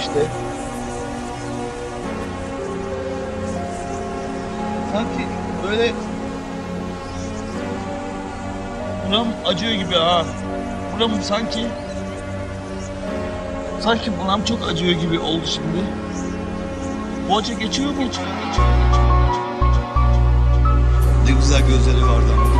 işte. Sanki böyle buram acıyor gibi ha. Buram sanki sanki buram çok acıyor gibi oldu şimdi. Acı geçiyor mu hiç? Ne güzel gözleri vardı ama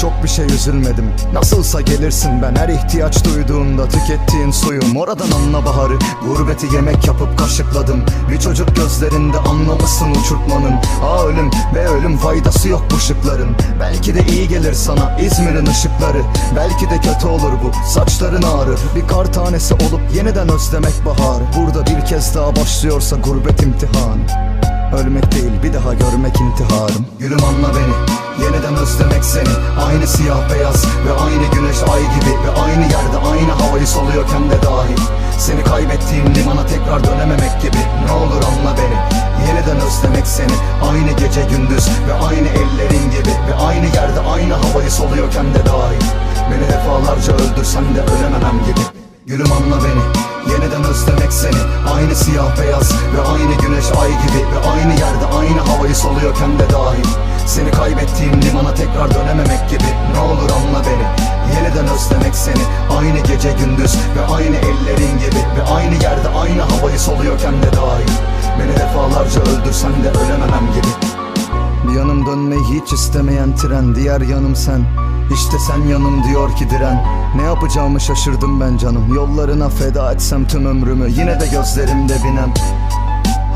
çok bir şey üzülmedim. Nasılsa gelirsin ben her ihtiyaç duyduğunda Tükettiğin suyum. Oradan anla baharı Gurbeti yemek yapıp kaşıkladım. Bir çocuk gözlerinde anlamışsın uçurtmanın. Aa ölüm ve ölüm faydası yok bu şıkların. Belki de iyi gelir sana İzmir'in ışıkları. Belki de kötü olur bu saçların ağrır. Bir kar tanesi olup yeniden özlemek bahar. Burada bir kez daha başlıyorsa gurbet imtihanı Ölmek değil bir daha görmek intiharım. Gülüm anla beni Yeniden özlemek seni. Aynı siyah beyaz ve aynı güneş ay gibi Ve aynı yerde aynı havayı soluyorken de dahil Seni kaybettiğim limana tekrar dönememek gibi. Ne olur anla beni Yeniden özlemek seni. Aynı gece gündüz ve aynı ellerin gibi Ve aynı yerde aynı havayı soluyorken de dahil Beni defalarca öldürsen de ölememem gibi. Gülüm anla beni Yeniden özlemek seni. Aynı siyah beyaz ve aynı güneş ay gibi Ve aynı yerde aynı havayı soluyorken de dahil Seni kaybettiğim limana tekrar dönememek gibi. Ne olur anla beni. Yeniden özlemek seni. Aynı gece gündüz ve aynı ellerin gibi Ve aynı yerde aynı havayı soluyorken de dahil Beni defalarca öldürsen de ölememem gibi yanım dönmeyi hiç istemeyen tren Diğer yanım sen. İşte sen yanım diyor ki diren. Ne yapacağımı şaşırdım ben canım. Yollarına feda etsem tüm ömrümü Yine de gözlerimde binem.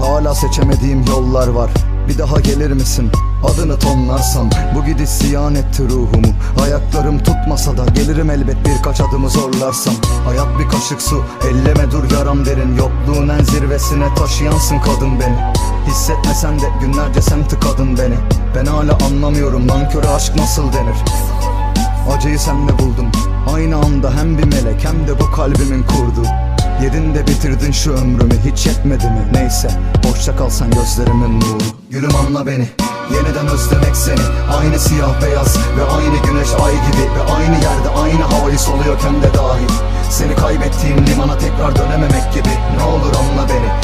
Hala seçemediğim yollar var. Bir daha gelir misin? Adını tonlarsam. Bu gidiş ziyan etti ruhumu. Ayaklarım tutmasa da Gelirim elbet birkaç adımı zorlarsam. Hayat bir kaşık su Elleme dur yaram derin. Yokluğun en zirvesine taşıyansın kadın beni Hissetmesen de günlerce sen tıkadın beni. Ben hala anlamıyorum nanköre aşk nasıl denir? Acıyı senle buldum. Aynı anda hem bir melek hem de bu kalbimin kurdu. Yedin de bitirdin şu ömrümü hiç yetmedi mi? Neyse hoşça kalsan gözlerimin nuru. Gülüm anla beni Yeniden özlemek seni. Aynı siyah beyaz ve aynı güneş ay gibi Ve aynı yerde aynı havayı soluyorken de dahil Seni kaybettiğim limana tekrar dönememek gibi. Ne olur anla beni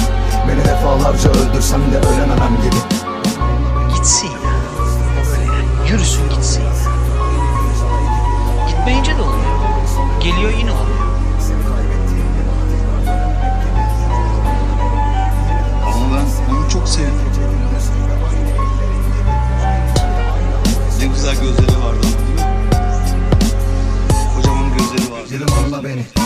Ölsem de ölememem gibi. Gitsin ya. Böyle yürüsün gitsin Gitmeyince de olmuyor. Geliyor yine olmuyor Ama ben onu çok sevdim. Ne güzel gözleri vardı değil mi? Kocaman gözleri vardı. Gözlerim anla beni.